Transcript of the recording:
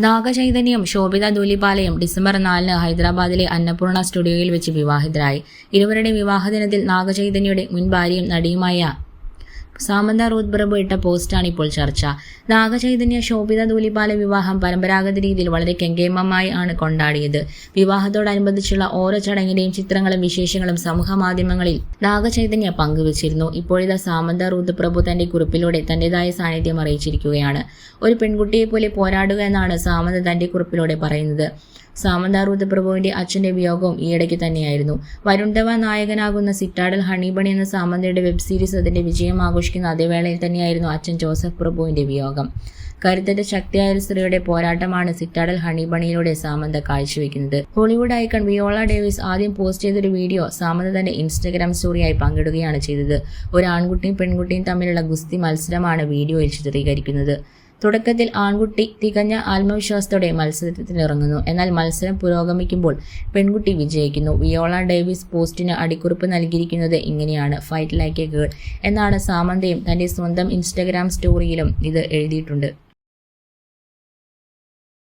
നാഗചൈതന്യം Sobhita ധൂലിപാലയും December നാലിന് ഹൈദരാബാദിലെ അന്നപൂർണ സ്റ്റുഡിയോയിൽ വെച്ച് വിവാഹിതരായി. ഇരുവരുടെ വിവാഹദിനത്തിൽ നാഗചൈതന്യയുടെ മുൻ ഭാര്യയും നടിയുമായ സാമന്ത റൂത്ത് പ്രഭു ഇട്ട പോസ്റ്റാണ് ഇപ്പോൾ ചർച്ച. നാഗചൈതന്യ ശോഭിത ധൂലിപാല വിവാഹം പരമ്പരാഗത രീതിയിൽ വളരെ കെങ്കേമമായി ആണ് കൊണ്ടാടിയത്. വിവാഹത്തോടനുബന്ധിച്ചുള്ള ഓരോ ചടങ്ങിന്റെയും ചിത്രങ്ങളും വിശേഷങ്ങളും സമൂഹ മാധ്യമങ്ങളിൽ നാഗചൈതന്യ പങ്കുവച്ചിരുന്നു. ഇപ്പോഴിതാ സാമന്ത റൂത്ത് പ്രഭു തന്റെ കുറിപ്പിലൂടെ തന്റേതായ സാന്നിധ്യം അറിയിച്ചിരിക്കുകയാണ്. ഒരു പെൺകുട്ടിയെ പോലെ പോരാടുക എന്നാണ് സാമന്ത തന്റെ കുറിപ്പിലൂടെ പറയുന്നത്. സാമന്ത റൂത്ത് പ്രഭുവിന്റെ അച്ഛന്റെ വിയോഗവും ഈയിടയ്ക്ക് തന്നെയായിരുന്നു. വരുണ്ടവ നായകനാകുന്ന സിറ്റാഡൽ ഹണിബണി എന്ന സാമന്തയുടെ വെബ് സീരീസ് അതിന്റെ വിജയം ആഘോഷിക്കുന്ന അതേ വേളയിൽ തന്നെയായിരുന്നു അച്ഛൻ ജോസഫ് പ്രഭുവിന്റെ വിയോഗം. കരുത്തന്റെ ശക്തിയായ സ്ത്രീയുടെ പോരാട്ടമാണ് സിറ്റാഡൽ ഹണിബണിയിലൂടെ സാമന്ത കാഴ്ചവെക്കുന്നത്. ഹോളിവുഡ് ഐക്കൺ വിയോള ഡേവിസ് ആദ്യം പോസ്റ്റ് ചെയ്തൊരു വീഡിയോ സാമന്ത തന്റെ ഇൻസ്റ്റഗ്രാം സ്റ്റോറിയായി പങ്കിടുകയാണ് ചെയ്തത്. ഒരു ആൺകുട്ടിയും പെൺകുട്ടിയും തമ്മിലുള്ള ഗുസ്തി മത്സരമാണ് വീഡിയോയിൽ ചിത്രീകരിക്കുന്നത്. തുടക്കത്തിൽ ആൺകുട്ടി തികഞ്ഞ ആത്മവിശ്വാസത്തോടെ മത്സരത്തിനിറങ്ങുന്നു. എന്നാൽ മത്സരം പുരോഗമിക്കുമ്പോൾ പെൺകുട്ടി വിജയിക്കുന്നു. വിയോള ഡേവിസ് പോസ്റ്റിന് അടിക്കുറിപ്പ് നൽകിയിരിക്കുന്നത് ഇങ്ങനെയാണ്. ഫൈറ്റ് ലൈക്ക് എ ഗേൾ എന്നാണ് സാമന്തയും തന്റെ സ്വന്തം ഇൻസ്റ്റഗ്രാം സ്റ്റോറിയിലും ഇത് എഴുതിയിട്ടുണ്ട്.